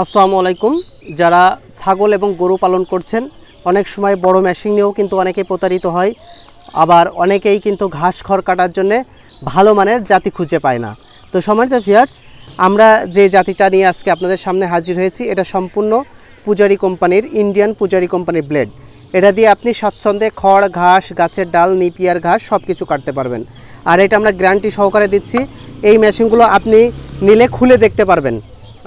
আসসালামু আলাইকুম। যারা ছাগল এবং গরু পালন করছেন, অনেক সময় বড় মেশিন নিয়েও কিন্তু অনেকে প্রতারিত হয়। আবার অনেকেই কিন্তু ঘাস খড় কাটার জন্যে ভালো মানের জাতি খুঁজে পায় না। তো সম্মানিত ভিয়ার্স আমরা যে জাতিটা নিয়ে আজকে আপনাদের সামনে হাজির হয়েছি, এটা সম্পূর্ণ পূজারি কোম্পানির ইন্ডিয়ান পূজারি কোম্পানির ব্লেড এটা দিয়ে আপনি স্বাচ্ছন্দ্যে খড়, ঘাস, গাছের ডাল, নিপিয়ার ঘাস সব কিছু কাটতে পারবেন। আর এটা আমরা গ্যারান্টি সহকারে দিচ্ছি, এই মেশিনগুলো আপনি নিলে খুলে দেখতে পারবেন।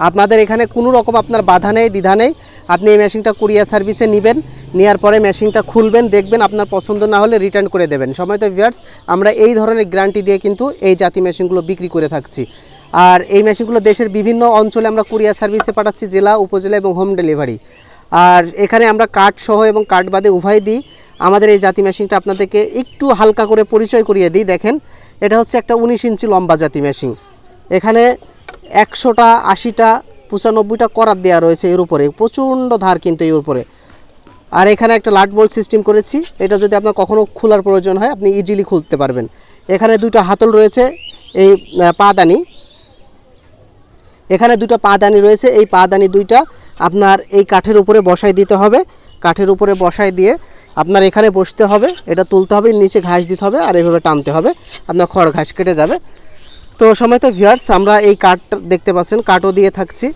আপনাদের এখানে কোনো রকম আপনার বাধা নেই, দ্বিধা নেই। আপনি এই মেশিনটা কুরিয়ার সার্ভিসে নেবেন নেওয়ার পরে মেশিনটা খুলবেন, দেখবেন আপনার পছন্দ না হলে রিটার্ন করে দেবেন। সময় তো ভিয়ার্স আমরা এই ধরনের গ্যারান্টি দিয়ে কিন্তু এই জাতি মেশিনগুলো বিক্রি করে থাকছি। আর এই মেশিনগুলো দেশের বিভিন্ন অঞ্চলে আমরা কুরিয়ার সার্ভিসে পাঠাচ্ছি, জেলা, উপজেলা এবং হোম ডেলিভারি আর এখানে আমরা কাঠ সহ এবং কাঠ বাদে উভয় দিই। আমাদের এই জাতি মেশিনটা আপনাদেরকে একটু হালকা করে পরিচয় করিয়ে দিই, দেখেন। এটা হচ্ছে একটা উনিশ ইঞ্চি লম্বা জাতি মেশিন এখানে একশোটা, আশিটা, পঁচানব্বইটা করার দেওয়া রয়েছে এর উপরে। প্রচণ্ড ধার কিন্তু এর উপরে। আর এখানে একটা লাট বোল্ট সিস্টেম করেছি। এটা যদি আপনার কখনও খোলার প্রয়োজন হয়, আপনি ইজিলি খুলতে পারবেন। এখানে দুটো হাতল রয়েছে, এই পাদানি এখানে দুটো পাদানি রয়েছে। এই পাদানি দুইটা আপনার এই কাঠের উপরে বসাই দিতে হবে। কাঠের উপরে বসাই দিয়ে আপনার এখানে বসতে হবে। এটা তুলতে হবে, নিচে ঘাস দিতে হবে, আর এইভাবে টানতে হবে। আপনার খড় ঘাস কেটে যাবে। তো সময় তো ভিউয়ার্স আমরা এই কাঠ দেখতে পাচ্ছেন কাঠও দিয়ে থাকছি।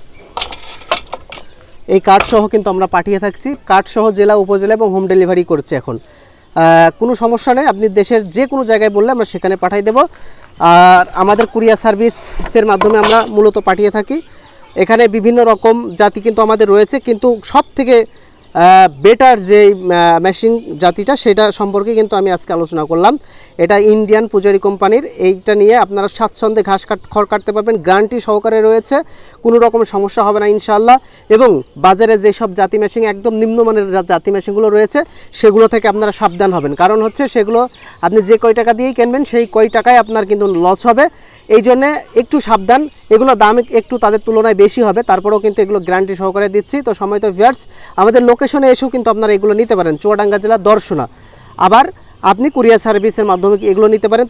এই কাঠ সহ কিন্তু আমরা পাঠিয়ে থাকছি। কাঠ সহ জেলা, উপজেলা এবং হোম ডেলিভারি করছি এখন। কোনো সমস্যা নেই, আপনি দেশের যে কোনো জায়গায় বললে আমরা সেখানে পাঠিয়ে দেব। আর আমাদের কুরিয়ার সার্ভিসের মাধ্যমে আমরা মূলত পাঠিয়ে থাকি। এখানে বিভিন্ন রকম জাতি কিন্তু আমাদের রয়েছে, কিন্তু সব থেকে বেটার যে মেশিন জাতিটা, সেটা সম্পর্কে কিন্তু আমি আজকে আলোচনা করলাম। এটা ইন্ডিয়ান পূজারি কোম্পানির, এইটা নিয়ে আপনারা স্বাচ্ছন্দ্যে ঘাস কাট, খড় কাটতে পারবেন গ্যারান্টি সহকারে রয়েছে, কোনো রকম সমস্যা হবে না ইনশাল্লাহ এবং বাজারে যেসব জাতি মেশিন একদম নিম্নমানের জাতি মেশিনগুলো রয়েছে, সেগুলো থেকে আপনারা সাবধান হবেন। কারণ হচ্ছে সেগুলো আপনি যে কয় টাকা দিয়েই কিনবেন, সেই কয় টাকায় আপনার কিন্তু লস হবে। এই জন্যে একটু সাবধান। এগুলো দাম একটু তাদের তুলনায় বেশি হবে। তারপরেও কিন্তু এগুলো গ্যারান্টি সহকারে দিচ্ছি। তো সময় তো ভিয়ার্স আমাদের লোকেশনে এসেও কিন্তু আপনারা এগুলো নিতে পারেন। চুয়াডাঙ্গা জেলা দর্শনা। আবার আপনি কুরিয়ার সার্ভিসের মাধ্যমে এগুলো নিতে পারেন। তো